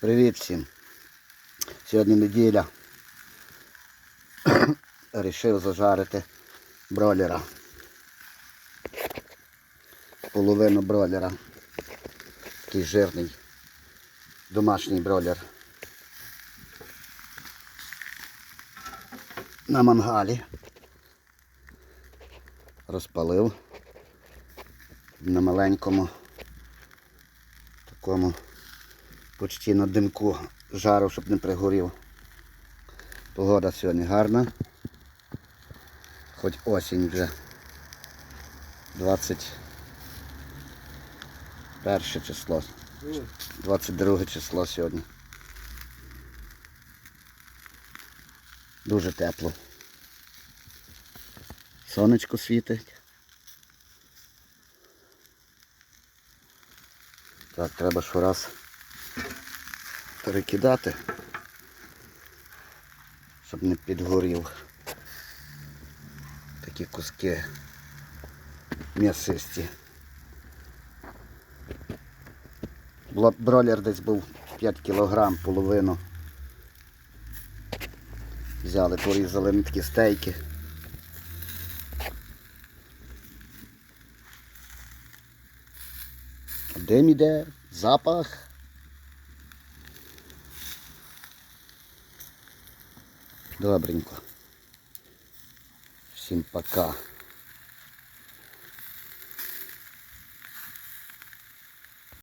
Привіт всім. Сьогодні неділя. Рішив зажарити бройлера. Половину бройлера. Такий жирний домашній бройлер. На мангалі. Розпалив на маленькому такому почти на димку жару, щоб не пригорів. Погода сьогодні гарна. Хоч осінь вже 21 число. 22 число сьогодні. Дуже тепло. Сонечко світить. Так, треба щораз перекидати, щоб не підгорів. Такі куски м'ясисті. Бройлер десь був 5 кілограм, половину. Взяли, порізали на такі стейки. Дим іде, запах. Добренько. Всім пока.